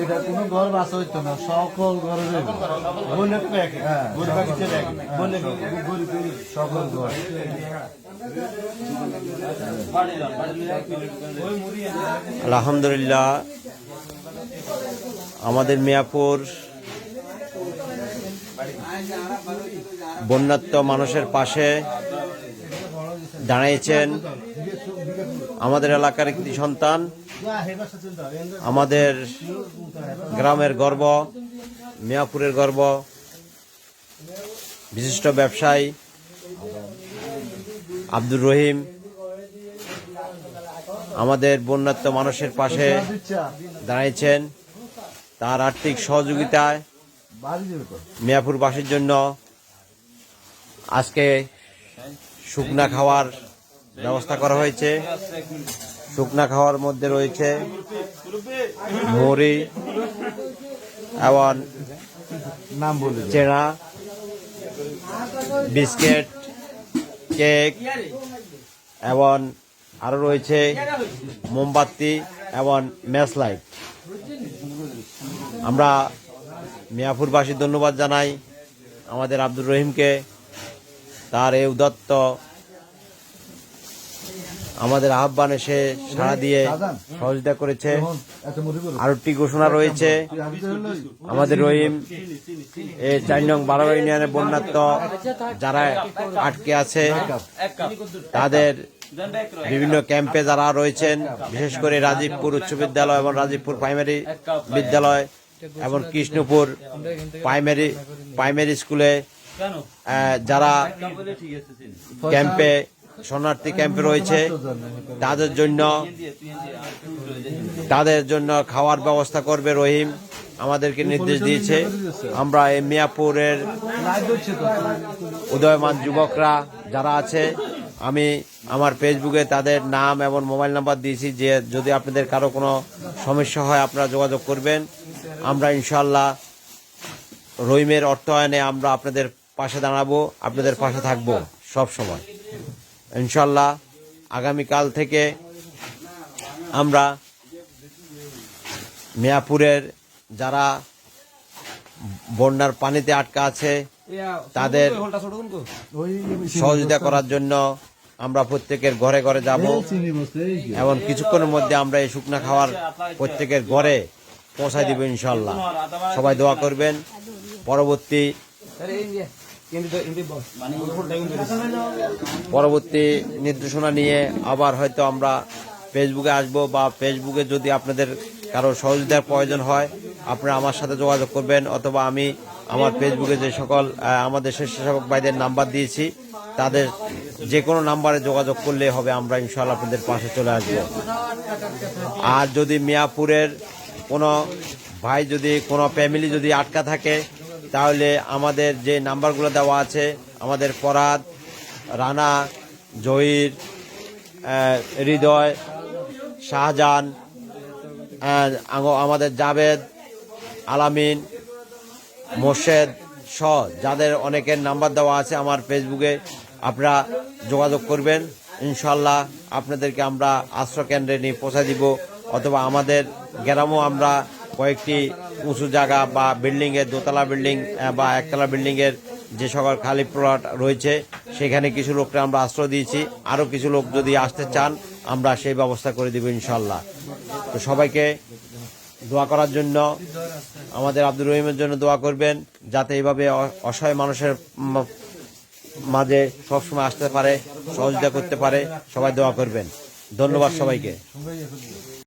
এটা কোনো ঘর বাসা হইতো না সকল ঘরে হ্যাঁ, সকল ঘর। আলহামদুলিল্লাহ আমাদের মিয়াপুর বন্যাত্ম মানুষের পাশে দাঁড়িয়েছেন আমাদের এলাকার একটি সন্তান। আমাদের গ্রামের গর্ব, মিয়াপুরের গর্ব, বিশিষ্ট ব্যবসায়ী আব্দুর রহিম, আমাদের বন্যাত্ম মানুষের পাশে দাঁড়িয়েছেন তার আর্থিক সহযোগিতায় মিয়াপুরবাসীর জন্য আজকে শুকনা খাওয়ার ব্যবস্থা করা হয়েছে। শুকনা খাওয়ার মধ্যে রয়েছে মুড়ি এবং নাম বলে। চেনা বিস্কিট কেক এবং আরও রয়েছে মোমবাতি এবং ম্যাচ লাইট আমরা মিয়াপুরবাসী ধন্যবাদ জানাই আমাদের আব্দুর রহিমকে তার এই উদত্ত আমাদের আহ্বানে সে সাড়া দিয়ে সহযোগিতা করেছে এখন এত মুড়ি বলো। আরও একটি ঘোষণা রয়েছে আমাদের রহিম চার নং বারো ইউনিয়নের বন্যাত্ম যারা আটকে আছে, তাদের বিভিন্ন ক্যাম্পে যারা রয়েছেন, বিশেষ করে রাজীবপুর উচ্চ বিদ্যালয় এবং রাজীবপুর প্রাইমারি বিদ্যালয় এবং কৃষ্ণপুর প্রাইমারি প্রাইমারি স্কুলে যারা ক্যাম্পে শরণার্থী ক্যাম্পে রয়েছে। তাদের জন্য তাদের জন্য খাওয়ার ব্যবস্থা করবে রহিম। আমাদেরকে নির্দেশ দিয়েছে। আমরা এই মিয়াপুরের উদয়মান যুবকরা যারা আছে, আমি আমার ফেসবুকে তাদের নাম এবং মোবাইল নাম্বার দিয়েছি যে যদি আপনাদের কারও কোনো সমস্যা হয় আপনারা যোগাযোগ করবেন। আমরা ইনশাল্লাহ রহিমের অর্থায়নে আমরা আপনাদের পাশে দাঁড়াবো, আপনাদের পাশে থাকব সব সময়। ইনশাল্লাহ আগামীকাল থেকে আমরা মিয়াপুরের যারা বন্যার পানিতে আটকা আছে, তাদের সহযোগিতা করার জন্য আমরা প্রত্যেকের ঘরে ঘরে যাব। এবং কিছুক্ষণের মধ্যে আমরা এই শুকনা খাওয়ার প্রত্যেকের ঘরে পৌঁছায় দিব ইনশাল্লাহ সবাই দোয়া করবেন পরবর্তী পরবর্তী নির্দেশনা নিয়ে আবার হয়তো আমরা ফেসবুকে আসব বা ফেসবুকে যদি আপনাদের কারও সহযোগিতার প্রয়োজন হয়, আপনারা আমার সাথে যোগাযোগ করবেন অথবা আমি আমার ফেসবুকে যে সকল আমাদের স্বেচ্ছাসেবক ভাইদের নাম্বার দিয়েছি, তাদের যে কোনো নাম্বারে যোগাযোগ করলে হবে, আমরা ইনশাল্লাহ আপনাদের পাশে চলে আসব। আর যদি মিয়াপুরের কোনো ভাই যদি, কোনো ফ্যামিলি যদি আটকা থাকে তাহলে আমাদের যে নাম্বারগুলো দেওয়া আছে, আমাদের ফরাদ, রানা, জহির হৃদয়, শাহজাহান আমাদের জাভেদ, আলামিন, মোর্শেদ সহ যাদের অনেকের নাম্বার দেওয়া আছে আমার ফেসবুকে আপনারা যোগাযোগ করবেন। ইনশাল্লাহ আপনাদেরকে আমরা আশ্রয় কেন্দ্রে নিয়ে পৌঁছে দিব, অথবা আমাদের গ্রামও আমরা কয়েকটি উঁচু জায়গা বা বিল্ডিংয়ের দোতলা বিল্ডিং বা একতলা বিল্ডিংয়ের যে সকল খালি প্লট রয়েছে, সেখানে কিছু লোককে আমরা আশ্রয় দিয়েছি। আরও কিছু লোক যদি আসতে চান, আমরা সেই ব্যবস্থা করে দিব ইনশাল্লাহ তো সবাইকে দোয়া করার জন্য আমাদের আব্দুর রহিমের জন্য দোয়া করবেন, যাতে এইভাবে অসহায় মানুষের মাঝে সবসময় আসতে পারে, সহযোগিতা করতে পারে, সবাই দোয়া করবেন। ধন্যবাদ সবাইকে।